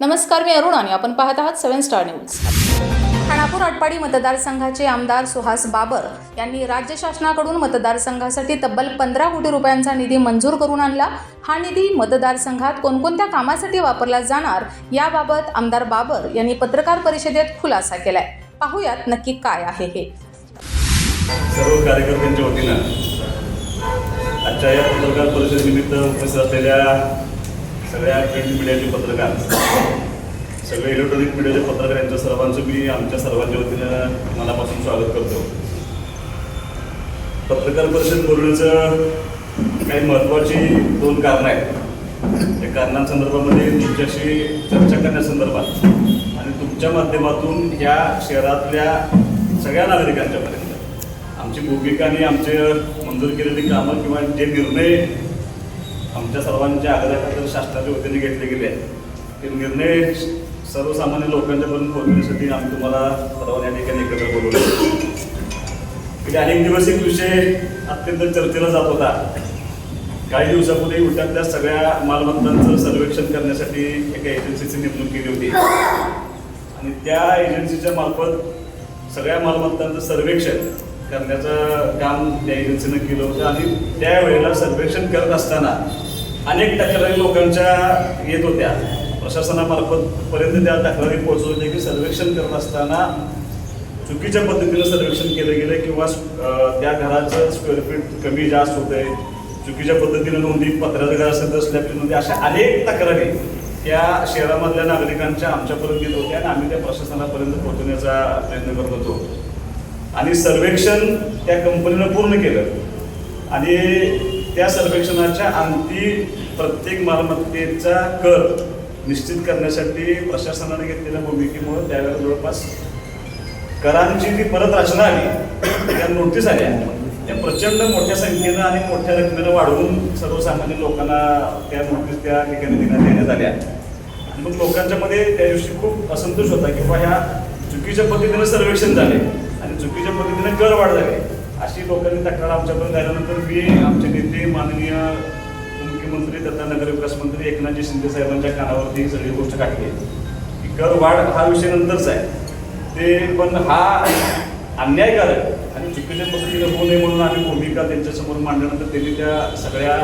नमस्कार मी अरुण आणि आपण पाहत आहात seven star news. Khanapur Atpadi मतदारसंघाचे आमदार सुहास बाबर यांनी राज्य शासनाकडून मतदारसंघासाठी तब्बल पंधरा कोटी रुपयांचा निधी मंजूर करून आणला. हा निधी मतदारसंघात कोणकोणत्या कामासाठी वापरला जाणार याबाबत आमदार बाबर यांनी पत्रकार परिषदेत खुलासा केलाय. पाहूयात नक्की काय आहे हे. सर्व कार्यकर्त्यांच्या वतीनं आजच्या या पत्रकार परिषदेनिमित्त उपस्थित असलेल्या सगळ्या प्रिंट मीडियाचे पत्रकार. सगळे इलेक्ट्रॉनिक मीडियाचे पत्रकार यांच्या सर्वांचं मी आमच्या सर्वांच्या वतीनं मनापासून स्वागत करतो. पत्रकार परिषद बोलण्याचं काही महत्त्वाची दोन कारणं आहेत. त्या कारणांसंदर्भामध्ये तुमच्याशी चर्चा करण्यासंदर्भात आणि तुमच्या माध्यमातून या शहरातल्या सगळ्या नागरिकांच्यापर्यंत आमची भूमिका आणि आमचे मंजूर केलेली कामं किंवा जे निर्णय आमच्या सर्वांच्या आग्रहाखातर शासनाच्या वतीने घेतले गेले आहेत. ते निर्णय सर्वसामान्य लोकांच्यापर्यंत पोहोचवण्यासाठी आम्ही तुम्हाला सर्वांना या ठिकाणी एकत्र बोलवलं. गेले अनेक दिवस एक विषय अत्यंत चर्चेला जात होता. काही दिवसापूर्वी उलट्यातल्या सगळ्या मालमत्तांचं सर्वेक्षण करण्यासाठी एका एजन्सीची नेमणूक केली होती. आणि त्या एजन्सीच्या मार्फत सगळ्या मालमत्तांचं सर्वेक्षण करण्याचं काम त्या एजन्सीनं केलं होतं. आणि त्यावेळेला सर्वेक्षण करत असताना अनेक तक्रारी लोकांच्या येत होत्या. प्रशासनामार्फत पर्यंत त्या तक्रारी पोहोचत होत्या की सर्वेक्षण करत असताना चुकीच्या पद्धतीनं सर्वेक्षण केलं गेलं किंवा त्या घराचं स्क्वेअर फीट कमी जास्त होतंय. चुकीच्या पद्धतीनं नोंदी पत्राचं घर असेल तर स्लॅबची नोंदी अशा अनेक तक्रारी त्या शहरामधल्या नागरिकांच्या आमच्यापर्यंत येत होत्या आणि आम्ही त्या प्रशासनापर्यंत पोहोचवण्याचा प्रयत्न करत होतो. आणि सर्वेक्षण त्या कंपनीनं पूर्ण केलं. आणि त्या सर्वेक्षणाच्या अंती प्रत्येक मालमत्तेचा कर निश्चित करण्यासाठी प्रशासनाने घेतलेल्या भूमिकेमुळे त्यावेळेला जवळपास करांची जी परत रचना आली त्या नोटीस आल्या. त्या प्रचंड मोठ्या संख्येनं आणि मोठ्या रकमेनं वाढवून सर्वसामान्य लोकांना त्या नोटीस त्या ठिकाणी देण्यात देण्यात आल्या. आणि मग लोकांच्या मध्ये त्या दिवशी खूप असंतोष होता की बाबा ह्या चुकीच्या पद्धतीनं सर्वेक्षण झाले आणि चुकीच्या पद्धतीने कर वाढ झाले. अशी लोकांनी तक्रार आमच्याकडून झाल्यानंतर मी आमचे नेते माननीय मुख्यमंत्री तथा नगरविकास मंत्री एकनाथजी शिंदे साहेबांच्या कानावरती ही सगळी गोष्ट टाकली की कर वाढ हा विषय नंतरच आहे. ते पण हा अन्यायकारक आणि चुकीच्या पद्धतीने होऊ नये म्हणून आम्ही भूमिका त्यांच्यासमोर मांडल्यानंतर त्यांनी त्या सगळ्या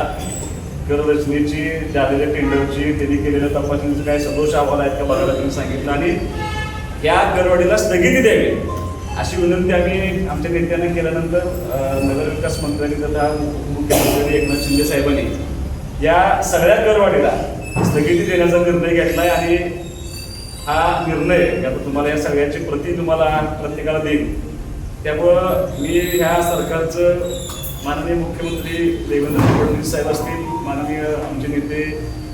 कर रचनेची झालेल्या टेंडरची त्यांनी केलेल्या तपासणीचे काय सदोष अहवाल आहेत का बघायला त्यांनी सांगितलं. आणि या करवाढीला स्थगिती द्यावी. अशी विनंती आम्ही आमच्या नेत्यांना केल्यानंतर नगरविकास मंत्र्यांनी तथा मुख्यमंत्री एकनाथ शिंदे साहेबांनी या सगळ्या करवाढीला स्थगिती देण्याचा निर्णय घेतलाय आणि हा निर्णय आता तुम्हाला या सगळ्याची प्रती तुम्हाला प्रत्येकाला देईन. त्यामुळं मी ह्या सरकारचं माननीय मुख्यमंत्री देवेंद्र फडणवीस साहेब असतील माननीय आमचे नेते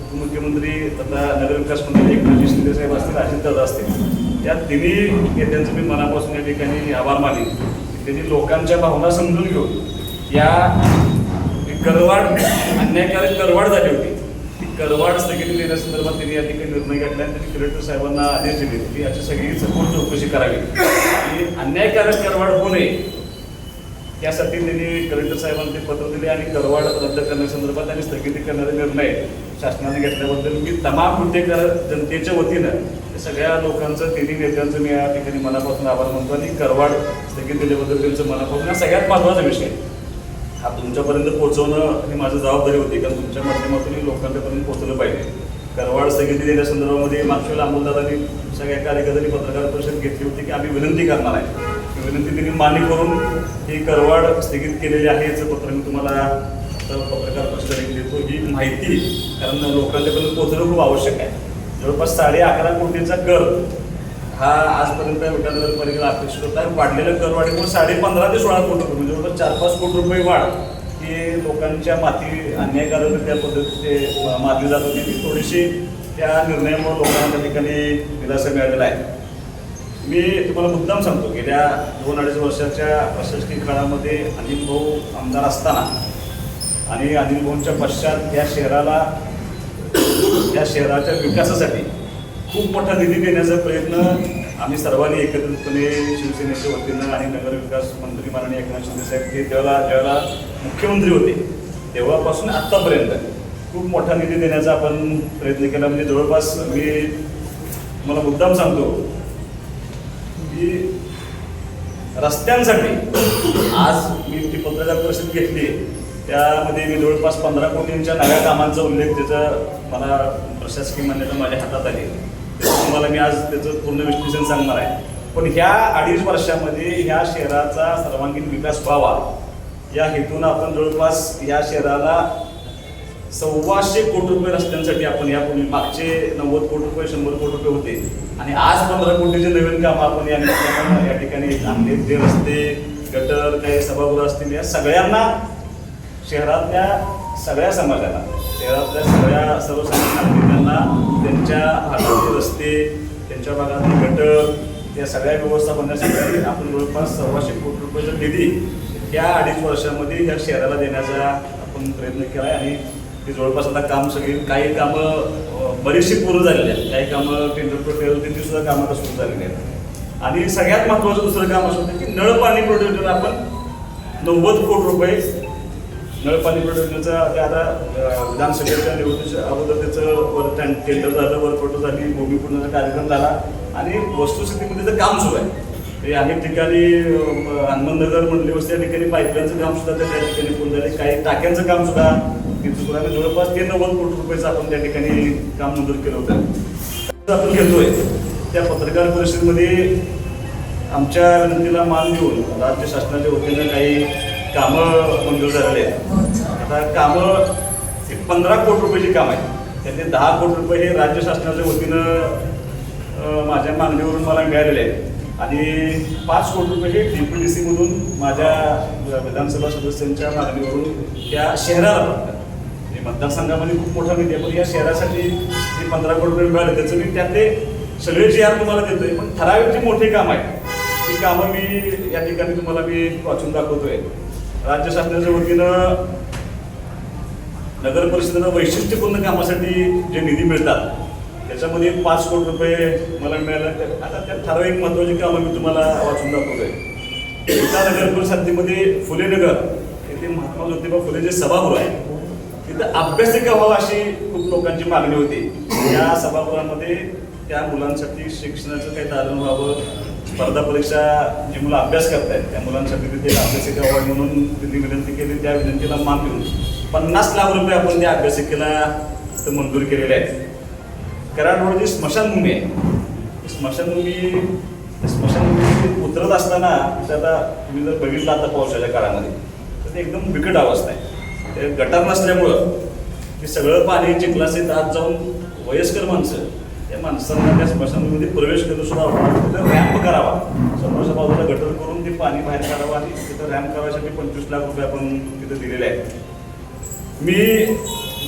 उपमुख्यमंत्री तथा नगरविकास मंत्री एकनाथजी शिंदे साहेब असतील अजितदादा असतील. या तिन्ही नेत्यांचं मी मनापासून या ठिकाणी आभार मानले त्यांनी लोकांच्या भावना समजून घेऊन या करवाड अन्यायकारक करवाड झाली होती ती करवाड स्थगिती देण्यासंदर्भात त्यांनी या ठिकाणी निर्णय घेतला आणि त्यांनी कलेक्टर साहेबांना आदेश दिले. की याची सगळी सखोल चौकशी करावी. आणि अन्यायकारक करवाड होऊ नये यासाठी त्यांनी कलेक्टर साहेबांना ते पत्र दिले आणि करवाड रद्द करण्यासंदर्भात आणि स्थगिती करणारे निर्णय शासनाने घेतल्याबद्दल मी तमाम हुद्देकर जनतेच्या वतीनं सगळ्या लोकांचं तिन्ही नेत्यांचं मी या ठिकाणी मनापासून आभार मानतो आणि करवाड स्थगित दिल्याबद्दल त्यांचं मनापासून हा सगळ्यात महत्त्वाचा विषय हा तुमच्यापर्यंत पोहोचवणं ही माझी जबाबदारी होती कारण तुमच्या माध्यमातून लोकांच्यापर्यंत पोहोचलं पाहिजे. करवाड स्थगिती देण्यासंदर्भामध्ये मागच्या वेळेला अंमलदारांनी सगळ्या कार्यकर्त्यांनी पत्रकार परिषद घेतली होती की आम्ही विनंती करणार आहे. ही विनंती त्यांनी मान्य करून ही करवाड स्थगित केलेली आहे याचं पत्र मी तुम्हाला पत्रकार परिषदेने देतो. ही माहिती कारण लोकांच्यापर्यंत पोहोचणं खूप आवश्यक आहे. जवळपास साडे अकरा कोटीचा कर हा आजपर्यंत विकासनगरपालिकेला अपेक्षित होता. वाढलेल्या करवाढीमुळे साडे पंधरा ते सोळा कोटी रुपये म्हणजे जवळपास चार पाच कोटी रुपये वाढ ही लोकांच्या माती अन्यायकारक त्या पद्धतीचे म- मारली जात होती. ती थोडीशी त्या निर्णयामुळे लोकांना त्या ठिकाणी दिलासा मिळालेला आहे. मी तुम्हाला मुद्दाम सांगतो गेल्या दोन अडीच वर्षाच्या प्रशासकीय काळामध्ये अनिल भाऊ आमदार असताना आणि अनिल भाऊंच्या पश्चात या शहराला या शहराच्या विकासासाठी खूप मोठा निधी देण्याचा प्रयत्न आम्ही सर्वांनी एकत्रितपणे शिवसेनेच्या वतीनं आणि नगरविकास मंत्री माननीय एकनाथ शिंदेसाहेब हे ज्यावेळेला मुख्यमंत्री होते तेव्हापासून आत्तापर्यंत खूप मोठा निधी देण्याचा आपण प्रयत्न केला. म्हणजे जवळपास मी मला मुद्दाम सांगतो की रस्त्यांसाठी आज मी जी पत्रकार परिषद घेतली त्यामध्ये मी जवळपास पंधरा कोटींच्या नव्या कामांचा उल्लेख त्याचा मला प्रशासकीय मान्यता माझ्या हातात आली. त्याचं तुम्हाला मी आज त्याचं पूर्ण विश्लेषण सांगणार आहे. पण ह्या अडीच वर्षामध्ये ह्या शहराचा सर्वांगीण विकास व्हावा या हेतून आपण जवळपास या शहराला सव्वाशे कोटी रुपये रस्त्यांसाठी आपण यापूर्वी मागचे नव्वद कोटी रुपये शंभर कोटी रुपये होते. आणि आज पंधरा कोटीचे नवीन कामं आपण या या ठिकाणी आणले. ते रस्ते गटर काही सभागृह असतील या सगळ्यांना शहरातल्या सगळ्या समाजाला शहरातल्या सगळ्या सर्वसामान्य नागरिकांना त्यांच्या हाताचे रस्ते त्यांच्या भागातले गटर या सगळ्या व्यवस्थापनासाठी आपण जवळपास सव्वाशे कोटी रुपयाचा निधी या अडीच वर्षामध्ये या शहराला देण्याचा आपण प्रयत्न केला आहे आणि ते जवळपास आता काम सगळी काही कामं बरीचशी पूर्ण झालेली आहेत. काही कामं टेंडर प्रोटेल होती ती सुद्धा कामं आता सुरू झालेली आहेत. आणि सगळ्यात महत्त्वाचं दुसरं काम असं होतं की नळ पाणी प्रोजेक्टवर आपण नव्वद कोटी रुपये नळपाणी पाणी ते आता विधानसभेच्या निवडणुकीच्या अगोदर त्याचं वर टेंडर झालं वर्कआउट झाली भूमिपूजनाचा कार्यक्रम झाला आणि वस्तुस्थितीमध्ये त्याचं काम सुरू आहे. ते अनेक ठिकाणी हनुमाननगर हनुमंतनगर वस्ती या ठिकाणी पाईपलाईनचं काम सुद्धा त्या ठिकाणी पूर्ण झाले. काही टाक्यांचं काम सुद्धा तिथं जवळपास ते नव्वद कोटी रुपयाचं आपण त्या ठिकाणी काम मंजूर केलं होतं. आपण घेतोय. त्या पत्रकार परिषदेमध्ये आमच्या विनंतीला मान देऊन राज्य शासनाच्या वतीनं काही कामं मंजूर झालेली आहेत. आता कामं एक पंधरा कोटी रुपयाची काम आहे त्यातले दहा कोटी रुपये हे राज्य शासनाच्या वतीनं माझ्या मागणीवरून मला मिळालेले आहेत. आणि पाच कोटी रुपये हे डी पी डी सीमधून माझ्या विधानसभा सदस्यांच्या मागणीवरून त्या शहराला फक्त म्हणजे मतदारसंघामध्ये खूप मोठा निधी आहे. पण या शहरासाठी जे पंधरा कोटी रुपये मिळाले त्याचं मी त्यातले सगळे जे आहे तुम्हाला देतोय पण ठराविक जे मोठे काम आहे ती कामं मी या ठिकाणी तुम्हाला मी वाचून दाखवतोय. राज्य शासनाच्या वतीनं नगर परिषदेनं वैशिष्ट्यपूर्ण कामासाठी जे निधी मिळतात त्याच्यामध्ये पाच कोटी रुपये मला मिळालं. आता त्या ठराविक महत्वाची कामं मी तुम्हाला वाचून दाखवतोय. एका नगर परिषदेमध्ये फुले नगर येथे महात्मा ज्योतिबा फुले जे सभागृह आहे तिथं अभ्यासिका व्हावा अशी खूप लोकांची मागणी होती. या सभागृहामध्ये त्या मुलांसाठी शिक्षणाचं काही दालन व्हावं स्पर्धा परीक्षा जी मुलं अभ्यास करतायत त्या मुलांसाठी तिथे अभ्यासिका व्हावी म्हणून त्यांनी विनंती केली त्या विनंतीला मान देऊन पन्नास लाख रुपये आपण त्या अभ्यासिकेला तर मंजूर केलेले आहेत. कराड रोड जी स्मशानभूमी आहे स्मशानभूमी स्मशानभूमी उतरत असताना तिथे आता तुम्ही जर बघितलं आता पावसाच्या काळामध्ये तर ते एकदम बिकट अवस्था आहे. ते गटार नसल्यामुळं ते सगळं पाणी चिखलाचे आत जाऊन वयस्कर माणसं माणसांना त्या स्मशानभूमीमध्ये प्रवेश करून सुद्धा तिथं रॅम्प करावा. समोरच्या बाजूला गटर करून ते पाणी बाहेर काढावं आणि तिथं रॅम्प करायसाठी पंचवीस लाख रुपये आपण तिथं दिलेले आहेत. मी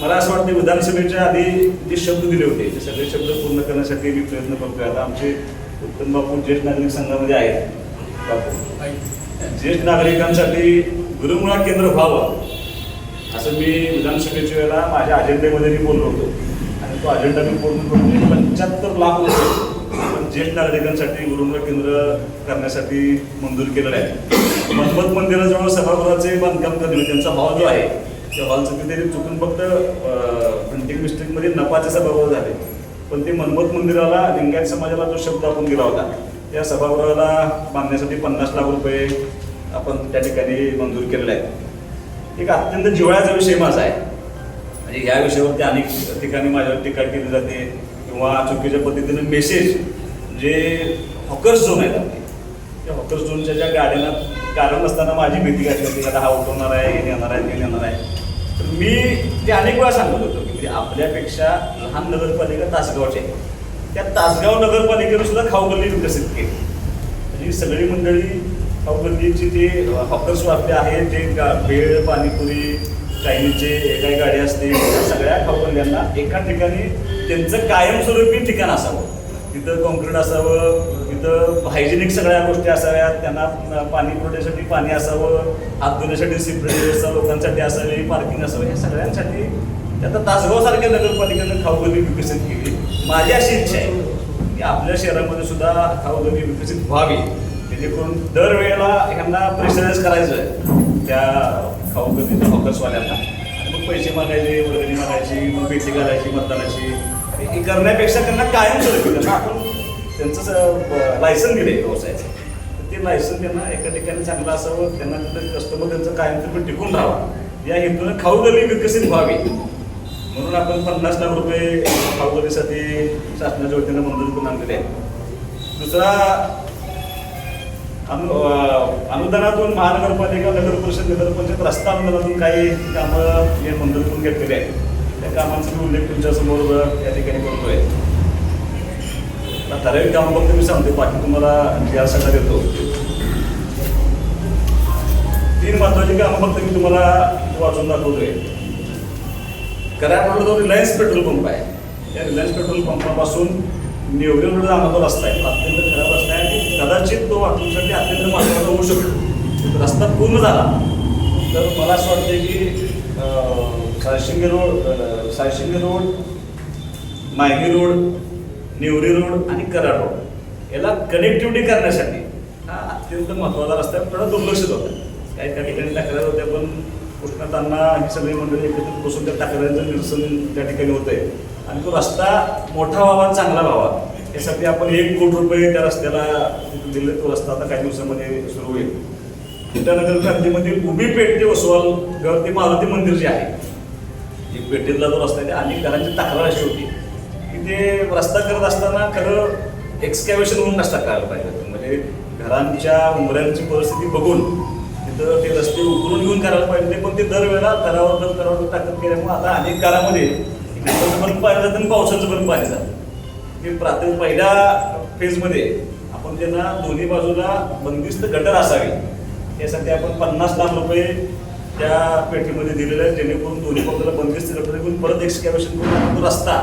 मला असं वाटतं विधानसभेच्या आधी जे शब्द दिले होते ते सगळे शब्द पूर्ण करण्यासाठी मी प्रयत्न करतोय. आता आमचे उत्तम बापू ज्येष्ठ नागरिक संघामध्ये आहेत. बापू ज्येष्ठ नागरिकांसाठी गुरुमुळा केंद्र व्हावं असं मी विधानसभेच्या वेळेला माझ्या अजेंडेमध्ये मी बोललो होतो. तो अजेंडा मी पूर्ण करून पंच्याहत्तर लाख रुपये ज्येष्ठ नागरिकांसाठी गुरुंग केंद्र करण्यासाठी मंजूर केलेलं आहे. मनमत मंदिराजवळ सभागृहाचे बांधकाम करणे त्यांचा हॉल जो आहे त्या हॉलचं तिथे चुकून फक्त प्रिंटिंग मिस्टेकमध्ये नपाचे सभागृह झाले. पण ते मनमत मंदिराला लिंगायत समाजाला जो शब्द आपण दिला होता. त्या सभागृहाला बांधण्यासाठी पन्नास लाख रुपये आपण त्या ठिकाणी मंजूर केलेले आहेत. एक अत्यंत जिव्हाळ्याचा विषय माझा आहे. म्हणजे या विषयावरती अनेक ठिकाणी माझ्यावर टीका केली जाते किंवा चुकीच्या पद्धतीने मेसेज जे हॉकर्स झोन आहेत आपले त्या हॉकर्स झोनच्या ज्या गाड्यांना कारण नसताना माझी भीती घातली होती आता हा उठवणार आहे हे येणार आहे ते येणार आहे. तर मी ते अनेक वेळा सांगत होतो की आपल्यापेक्षा लहान नगरपालिका तासगावची आहे त्या तासगाव नगरपालिकेनं सुद्धा खाऊगल्ली विकसित केली. म्हणजे सगळी मंडळी खाऊगल्लीची जे हॉकर्स आपले आहेत जे गा भेळ पाणीपुरी चायनीजचे काही गाडी असतील सगळ्या खाऊगल्ल्यांना एका ठिकाणी त्यांचं कायमस्वरूपी ठिकाण असावं. तिथं कॉन्क्रीट असावं तिथं हायजेनिक सगळ्या गोष्टी असाव्यात. त्यांना पाणी पुरवठ्यासाठी पाणी असावं हात धुण्यासाठी सिपरेट व्यवस्था लोकांसाठी असावी पार्किंग असावं या सगळ्यांसाठी आता तासगावसारख्या नगरपालिकेनं खाऊगल्ली विकसित केली. माझी अशी इच्छा आहे की आपल्या शहरामध्ये सुद्धा खाऊगल्ली विकसित व्हावी. जेणेकरून दरवेळेला ह्यांना प्रेशराईज करायचं आहे त्या खाऊगल्लीच्या हॉकर्सवाल्यांना आणि मग पैसे मागायचे वर्गणी मागायची मग पेटी घालायची मतदानाची. हे करण्यापेक्षा त्यांना कायम स्वरूपी त्यांना आपण त्यांचं लायसन दिले व्यवसायाचं तर ते लायसन त्यांना एका ठिकाणी चांगलं असावं त्यांना तिथं कस्टमर त्यांचं कायमस्वरूपी टिकून राहावं. या हेतूनं खाऊ विकसित व्हावी. म्हणून आपण पन्नास लाख रुपये खाऊ गल्लीसाठी शासनाच्या वतीनं मंजूर करून आणलेले आहे दुसरा अनु अनुदानातून महानगरपालिका नगर परिषद नगर रस्ता अनुदानातून काही कामं हे मंजूर घेतलेली आहेत. त्या कामांचा मी उल्लेख तुमच्यासमोर या ठिकाणी करतोय. ठराविक कामं फक्त मी सांगतो बाकी तुम्हाला या सगळ्या देतो तीन महत्वाची कामं फक्त मी तुम्हाला वाचून दाखवतोय. Karad road Reliance petrol pump आहे. त्या रिलायन्स पेट्रोल पंपापासून नेवरे रोड जाणारा रस्ता आहे अत्यंत खराब कदाचित तो वाहतुकीसाठी अत्यंत महत्त्वाचा होऊ शकतो. रस्ता पूर्ण झाला. तर मला असं वाटतं की अं, Sayshinge road Salshinge Sayshinge road Maygi road Nevari road आणि कराड रोड याला कनेक्टिव्हिटी करण्यासाठी हा अत्यंत महत्त्वाचा रस्ता थोडा दुर्लक्षित होता. काही त्या ठिकाणी तक्रार होत्या पण उष्णतांना ही सगळी मंडळी एकत्रित बसून त्या तक्रारींचं निरसन त्या ठिकाणी होतंय. आणि तो रस्ता मोठा व्हावा चांगला व्हावा. यासाठी आपण एक कोटी रुपये त्या रस्त्याला दिले तो रस्ता आता काही दिवसामध्ये सुरू होईल. विद्यानगर क्रांतीमधील उभी पेठ ते वसवाल घर ते मारुती मंदिर जे आहे एक पेठेतला जो रस्ता आहे ते अनेक घरांची तक्रार अशी होती की ते रस्ता करत असताना खरं एक्सकॅव्हेशन होऊन रस्ता करायला पाहिजे म्हणजे घरांच्या उंबऱ्यांची परिस्थिती बघून तिथं ते रस्ते उकरून घेऊन करायला पाहिजे पण ते दरवेळेला करावर दर करावर टाकत केल्यामुळे आता अनेक घरामध्ये पण पाणी जातं आणि पावसाचं पण पाणी जातं. हे प्राथमिक पहिल्या फेजमध्ये आपण त्यांना दोन्ही बाजूला बंदिस्त गटर असावी यासाठी आपण पन्नास लाख रुपये त्या पेटीमध्ये दिलेले आहे जेणेकरून दोन्ही बाजूला बंदिस्त गटर घेऊन परत एक्सकॅवेशन करून आपण तो रस्ता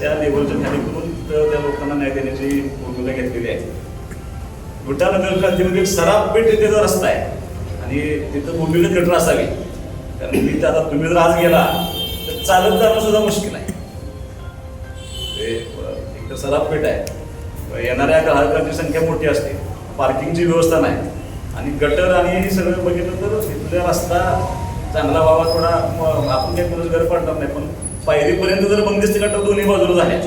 त्या लेवलच्या खाली करून त्या लोकांना न्याय देण्याची भूमिका घेतलेली आहे. विटानगर क्रांतीमध्ये एक सराफ पेठ इथे जो रस्ता आहे आणि तिथं भूमिगत गटर असावी. कारण मी आता तुम्ही जर आज गेला तर चालत जाणं सुद्धा मुश्किल आहे. ते, सराफपेठ आहे. येणाऱ्या ग्राहकांची संख्या मोठी असते. पार्किंगची व्यवस्था नाही. आणि गटर आणि हे सगळं बघितलं तर तिथल्या रस्ता चांगला व्हावा थोडा आपण काही कोणाच घर पडणार नाही पण पायरीपर्यंत जर बंदिस्त गटर दोन्ही बाजूला झाले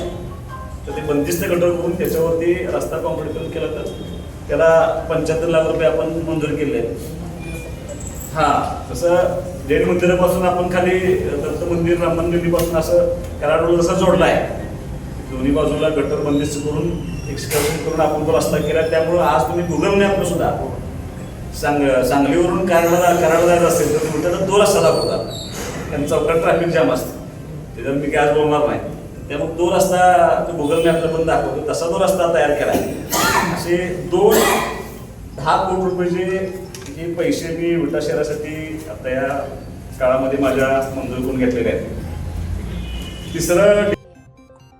तर ते बंदिस्त गटर करून त्याच्यावरती रस्ता कॉम्प्लिट केला तर त्याला पंच्याहत्तर लाख रुपये आपण मंजूर केले. आहेत हा तसं जैन मंदिरापासून आपण खाली दत्त मंदिर राम मंदिरपासून असं कराड जसा जोडला आहे दोन्ही बाजूला गटर बंदिस्त करून एक्सकर्शन करून आपण तो रस्ता केला. त्यामुळं आज तुम्ही गुगल मॅपला सुद्धा सांग सांगलीवरून कराडला कराडला जायचं असेल तर तुम्ही तो रस्ता दाखवतात कारण चौकात ट्रॅफिक जाम असतं. त्याच्यात मी गॅस बोलणार नाही. त्यामुळे तो रस्ता तो गुगल मॅपला पण दाखवतो. तसा तो रस्ता तयार केला आहे. असे दोन दहा कोटी रुपयाचे हे पैसे मी विटा शहरासाठी आता या काळामध्ये माझ्या मंजूर करून घेतलेले आहेत. तिसरं